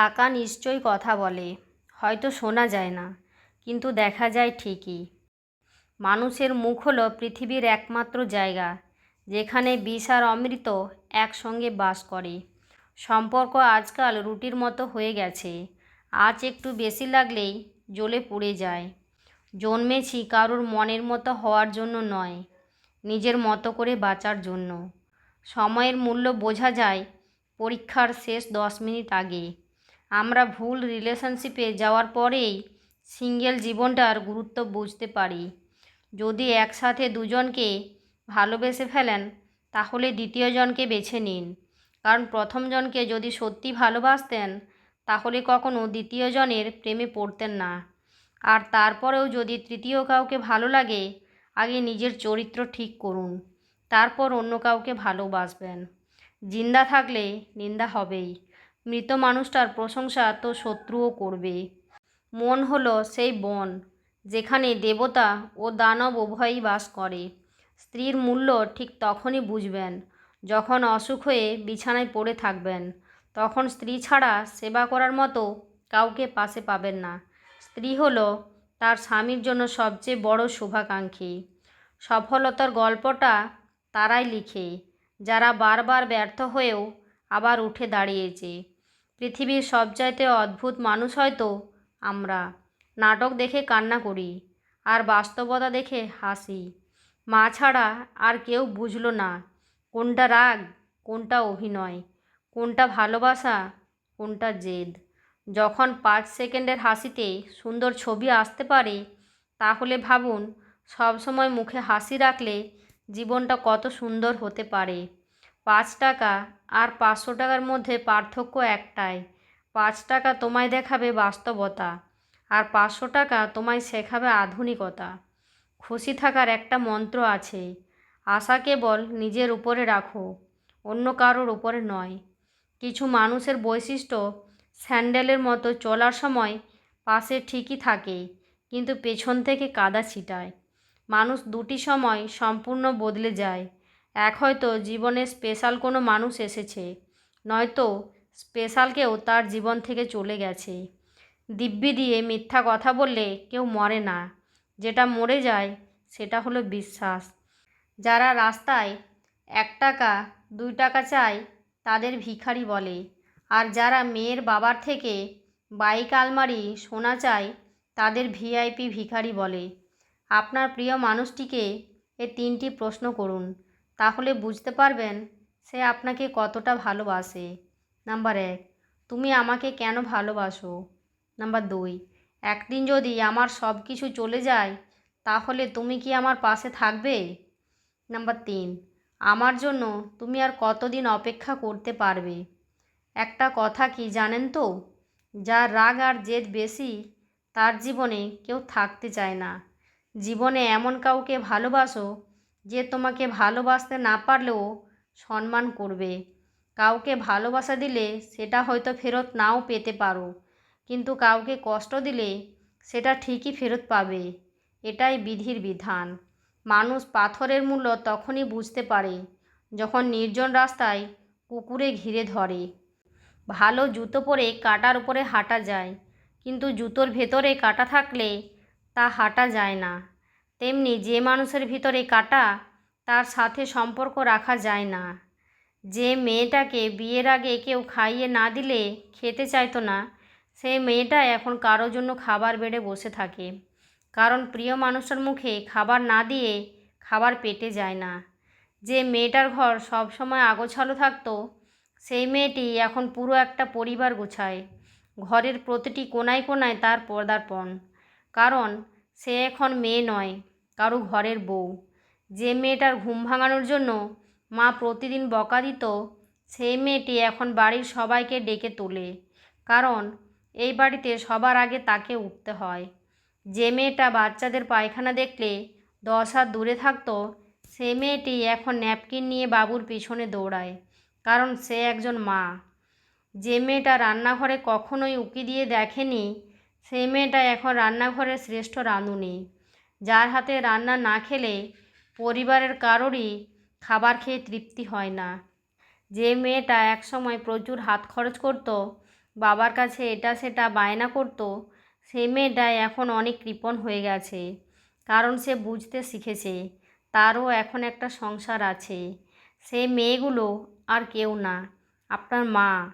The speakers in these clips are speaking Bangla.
টাকা নিশ্চয়ই কথা বলে। হয়তো শোনা যায় না, কিন্তু দেখা যায় ঠিকই। মানুষের মুখ হলো পৃথিবীর একমাত্র জায়গা, যেখানে বিষ আর অমৃত একসঙ্গে বাস করে। সম্পর্ক আজকাল রুটির মতো হয়ে গেছে, আজ একটু বেশি লাগলেই জ্বলে পুড়ে যায়। জন্মেছি কারোর মনের মতো হওয়ার জন্য নয়, নিজের মতো করে বাঁচার জন্য। সময়ের মূল্য বোঝা যায় পরীক্ষার শেষ দশ মিনিট আগে। আমরা ভুল রিলেশনশিপে যাওয়ার পরেই সিঙ্গেল জীবনটার গুরুত্ব বুঝতে পারি। যদি একসাথে দুজনকে ভালোবেসে ফেলেন, তাহলে দ্বিতীয় জনকে বেছে নিন। কারণ প্রথম জনকে যদি সত্যি ভালোবাসতেন, তাহলে কখনো দ্বিতীয় জনের প্রেমে পড়তেন না। আর তারপরেও যদি তৃতীয় কাউকে ভালো লাগে, আগে নিজের চরিত্র ঠিক করুন। তারপর অন্য কাউকে ভালোবাসবেন। জিন্দা থাকলে নিন্দা হবেই। মৃত মানুষটার প্রশংসা তো শত্রুও করবে। মন হলো সেই বন, যেখানে দেবতা ও দানব উভয়ই বাস করে। স্ত্রীর মূল্য ঠিক তখনই বুঝবেন, যখন অসুখ হয়ে বিছানায় পড়ে থাকবেন। তখন স্ত্রী ছাড়া সেবা করার মতো কাউকে পাশে পাবেন না। স্ত্রী হলো তার স্বামীর জন্য সবচেয়ে বড় শুভাকাঙ্ক্ষী। সফলতার গল্পটা তারাই লিখে, যারা বারবার ব্যর্থ হয়েও আবার উঠে দাঁড়িয়েছে। পৃথিবীর সবচাইতে অদ্ভুত মানুষ হয়তো আমরা। নাটক দেখে কান্না করি আর বাস্তবতা দেখে হাসি। মা ছাড়া আর কেউ বুঝলো না কোনটা রাগ, কোনটা অভিনয়, কোনটা ভালোবাসা, কোনটা জেদ। যখন পাঁচ সেকেন্ডের হাসিতে সুন্দর ছবি আসতে পারে, তাহলে ভাবুন সবসময় মুখে হাসি রাখলে জীবনটা কত সুন্দর হতে পারে। পাঁচ টাকা আর পাঁচশো টাকার মধ্যে পার্থক্য একটাই। পাঁচ টাকা তোমায় দেখাবে বাস্তবতা আর পাঁচশো টাকা তোমায় শেখাবে আধুনিকতা। খুশি থাকার একটা মন্ত্র আছে, আশা কেবল নিজের উপরে রাখো, অন্য কারোর উপরে নয়। কিছু মানুষের বৈশিষ্ট্য স্যান্ডেলের মতো চলার সময় পাশে ঠিকই থাকে, কিন্তু পেছন থেকে কাদা ছিটায়। মানুষ দুটি সময় সম্পূর্ণ বদলে যায় এক হয়তো জীবনে স্পেশাল কোনো মানুষ এসেছে, নয়তো স্পেশাল কেউ তার জীবন থেকে চলে গেছে। দিব্যি দিয়ে মিথ্যা কথা বললে কেউ মরে না, যেটা মরে যায় সেটা হলো বিশ্বাস। যারা রাস্তায় এক টাকা, দুই টাকা চায় তাদের ভিখারি বলে, আর যারা মেয়ের বাবার থেকে বাইক, আলমারি, সোনা চায় তাদের ভিআইপি ভিখারি বলে। আপনার প্রিয় মানুষটিকে এ তিনটি প্রশ্ন করুন। তাহলে বুঝতে পারবেন সে আপনাকে কতটা ভালোবাসে। নাম্বার এক, তুমি আমাকে কেন ভালোবাসো? নাম্বার দুই, একদিন যদি আমার সব কিছু চলে যায়, তাহলে তুমি কি আমার পাশে থাকবে? নাম্বার তিন, আমার জন্য তুমি আর কতদিন অপেক্ষা করতে পারবে? একটা কথা কি জানেন তো যার রাগ আর জেদ বেশি, তার জীবনে কেউ থাকতে চায় না। জীবনে এমন কাউকে ভালোবাসো যে তোমাকে ভালোবাসতে না পারলেও সম্মান করবে। কাউকে ভালোবাসা দিলে সেটা হয়তো ফেরত নাও পেতে পারো, কিন্তু কাউকে কষ্ট দিলে সেটা ঠিকই ফেরত পাবে। এটাই বিধির বিধান। মানুষ পাথরের মূল্য তখনই বুঝতে পারে যখন নির্জন রাস্তায় কুকুরে ঘিরে ধরে। ভালো জুতো পরে কাটার উপরে হাঁটা যায়, কিন্তু জুতোর ভেতরে কাটা থাকলে তা হাঁটা যায় না। তেমনি যে মানুষের ভিতরে কাটা, তার সাথে সম্পর্ক রাখা যায় না। যে মেয়েটাকে বিয়ের আগে কেউ খাইয়ে না দিলে খেতে চাইতো না সেই মেয়েটা এখন কারও জন্য খাবার বেড়ে বসে থাকে। কারণ প্রিয় মানুষটার মুখে খাবার না দিয়ে খাবার পেটে যায় না। যে মেয়েটার ঘর সব সময় আগোছালো থাকতো, সেই মেয়েটি এখন পুরো একটা পরিবার গোছায়। ঘরের প্রতিটি কোনায় কোনায় তার পদার্পণ। কারণ সে এখন মেয়ে নয়। কারও ঘরের বউ। যে মেয়েটার ঘুম ভাঙানোর জন্য মা প্রতিদিন বকা দিত সেই মেয়েটি এখন বাড়ির সবাইকে ডেকে তোলে। কারণ এই বাড়িতে সবার আগে তাকে উঠতে হয়। যে মেয়েটা বাচ্চাদের পায়খানা দেখলে দশ হাত দূরে থাকতো, সে মেয়েটি এখন ন্যাপকিন নিয়ে বাবুর পিছনে দৌড়ায়, কারণ সে একজন মা। যে মেয়েটা রান্নাঘরে কখনোই উকি দিয়ে দেখেনি সেই মেয়েটা এখন রান্নাঘরের শ্রেষ্ঠ রাঁধুনি। যার হাতে রান্না না খেলে পরিবারের কারোরই খাবার খেয়ে তৃপ্তি হয় না। যে মেয়েটা একসময় প্রচুর হাত খরচ করত, বাবার কাছে এটা সেটা বায়না করতো সেই মেয়েটা এখন অনেক কৃপণ হয়ে গেছে। কারণ সে বুঝতে শিখেছে, তারও এখন একটা সংসার আছে। সেই মেয়েগুলো আর কেউ না। আপনার মা,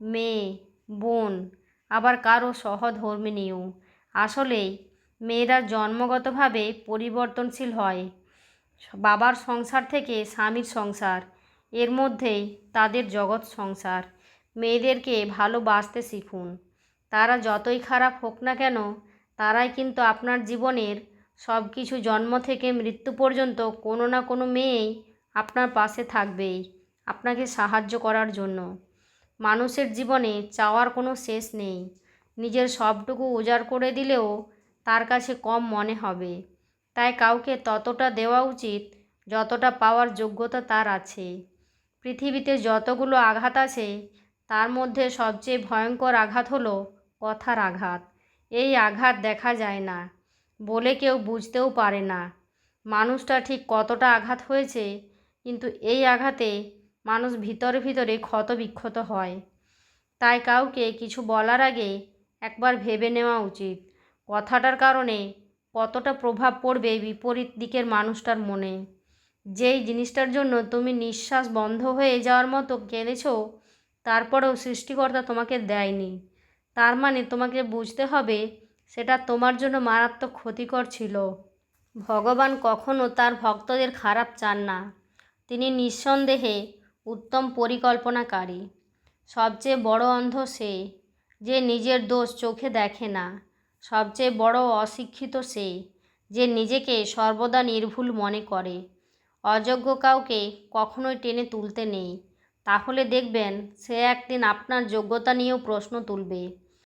মেয়ে, বোন, আবার কারও সহধর্মিনীও। আসলেই মেয়েরা জন্মগতভাবে পরিবর্তনশীল হয়। বাবার সংসার থেকে স্বামীর সংসার, এর মধ্যেই তাদের জগৎ সংসার। মেয়েদেরকে ভালোবাসতে শিখুন। তারা যতই খারাপ হোক না কেন, তারাই কিন্তু আপনার জীবনের সব কিছু জন্ম থেকে মৃত্যু পর্যন্ত কোনো না কোনো মেয়েই আপনার পাশে থাকবেই, আপনাকে সাহায্য করার জন্য। মানুষের জীবনে চাওয়ার কোনো শেষ নেই। নিজের সবটুকু উজাড় করে দিলেও তার কাছে কম মনে হবে। তাই কাউকে ততটা দেওয়া উচিত, যতটা পাওয়ার যোগ্যতা তার আছে। পৃথিবীতে যতগুলো আঘাত আছে, তার মধ্যে সবচেয়ে ভয়ঙ্কর আঘাত হলো কথার আঘাত। এই আঘাত দেখা যায় না, বলে কেউ বুঝতেও পারে না। মানুষটা ঠিক কতটা আঘাত হয়েছে, কিন্তু এই আঘাতে মানুষ ভিতরে ভিতরে ক্ষত বিক্ষত হয়। তাই কাউকে কিছু বলার আগে একবার ভেবে নেওয়া উচিত। কথাটার কারণে কতটা প্রভাব পড়বে বিপরীত দিকের মানুষটার মনে? যেই জিনিসটার জন্য তুমি নিঃশ্বাস বন্ধ হয়ে যাওয়ার মতো কেঁদেছো, তারপরেও সৃষ্টিকর্তা তোমাকে দেয়নি। তার মানে তোমাকে বুঝতে হবে সেটা তোমার জন্য মারাত্মক ক্ষতিকর ছিল। ভগবান কখনো তার ভক্তদের খারাপ চান না। তিনি নিঃসন্দেহে উত্তম পরিকল্পনাকারী। সবচেয়ে বড় অন্ধ সে যে নিজের দোষ চোখে দেখে না। সবচেয়ে বড় অশিক্ষিত সে যে নিজেকে সর্বদা নির্ভুল মনে করে। অযোগ্য কাউকে কখনোই টেনে তুলতে নেই। তাহলে দেখবেন, সে একদিন আপনার যোগ্যতা নিয়েও প্রশ্ন তুলবে।